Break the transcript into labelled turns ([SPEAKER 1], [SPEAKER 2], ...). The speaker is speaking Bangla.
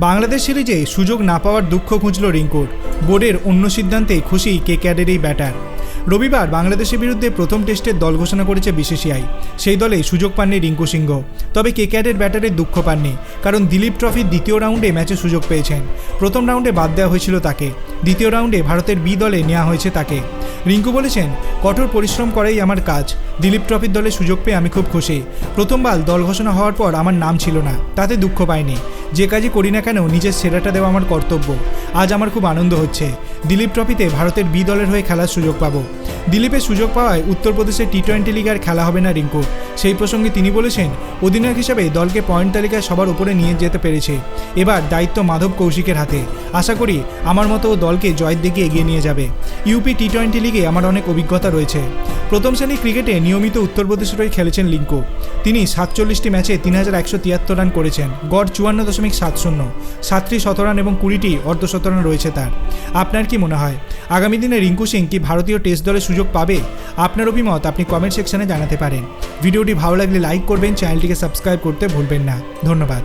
[SPEAKER 1] বাংলাদেশ সিরিজে সুযোগ না পাওয়ার দুঃখ খুঁজল রিঙ্কুর বোর্ডের অন্য সিদ্ধান্তে খুশি কে ক্যাডের এই ব্যাটার। রবিবার বাংলাদেশের বিরুদ্ধে প্রথম টেস্টের দল ঘোষণা করেছে বিসিসিআই। সেই দলে সুযোগ পাননি রিঙ্কু সিংহ। তবে কে ক্যাডের ব্যাটারের দুঃখ পাননি, কারণ দিলীপ ট্রফির দ্বিতীয় রাউন্ডে ম্যাচে সুযোগ পেয়েছেন। প্রথম রাউন্ডে বাদ দেওয়া হয়েছিল তাকে। দ্বিতীয় রাউন্ডে ভারতের বি দলে নেওয়া হয়েছে তাকে। রিঙ্কু বলেছেন, কঠোর পরিশ্রম করাই আমার কাজ। দিলীপ ট্রফির দলে সুযোগ পেয়ে আমি খুব খুশি। প্রথমবার দল ঘোষণা হওয়ার পর আমার নাম ছিল না, তাতে দুঃখ পাইনি। যে কাজই করি না কেন, নিজের সেরাটা দেওয়া আমার কর্তব্য। আজ আমার খুব আনন্দ হচ্ছে। দিলীপ ট্রফিতে ভারতের বি দলের হয়ে খেলার সুযোগ পাবো। দিলীপের সুযোগ পাওয়ায় উত্তরপ্রদেশের টি টোয়েন্টি লিগ আর খেলা হবে না রিঙ্কু। সেই প্রসঙ্গে তিনি বলেছেন, অধিনায়ক হিসেবে দলকে পয়েন্ট তালিকায় সবার উপরে নিয়ে যেতে পেরেছে। এবার দায়িত্ব মাধব কৌশিকের হাতে। আশা করি আমার মতো দলকে জয়ের দিকে এগিয়ে নিয়ে যাবে। ইউপি টি টোয়েন্টি লিগে আমার অনেক অভিজ্ঞতা রয়েছে। প্রথম শ্রেণির ক্রিকেটে নিয়মিত উত্তরপ্রদেশের হয়ে খেলেছেন লিঙ্কু তিনি সাতচল্লিশটি ম্যাচে তিন হাজার একশো তিয়াত্তর রান করেছেন। গড় চুয়ান্ন দশমিক সাত শূন্য। সাতটি শতরান এবং কুড়িটি অর্ধশতরান রয়েছে তার। আপনার কি মনে হয়? আগামী দিনে রিঙ্কু সিং কি ভারতীয় টেস্ট দলে সুযোগ পাবে? আপনার অভিমত আপনি কমেন্ট সেকশনে জানাতে পারেন। ভিডিওটি ভালো লাগলে লাইক করবেন চ্যানেলটিকে সাবস্ক্রাইব করতে ভুলবেন না। ধন্যবাদ।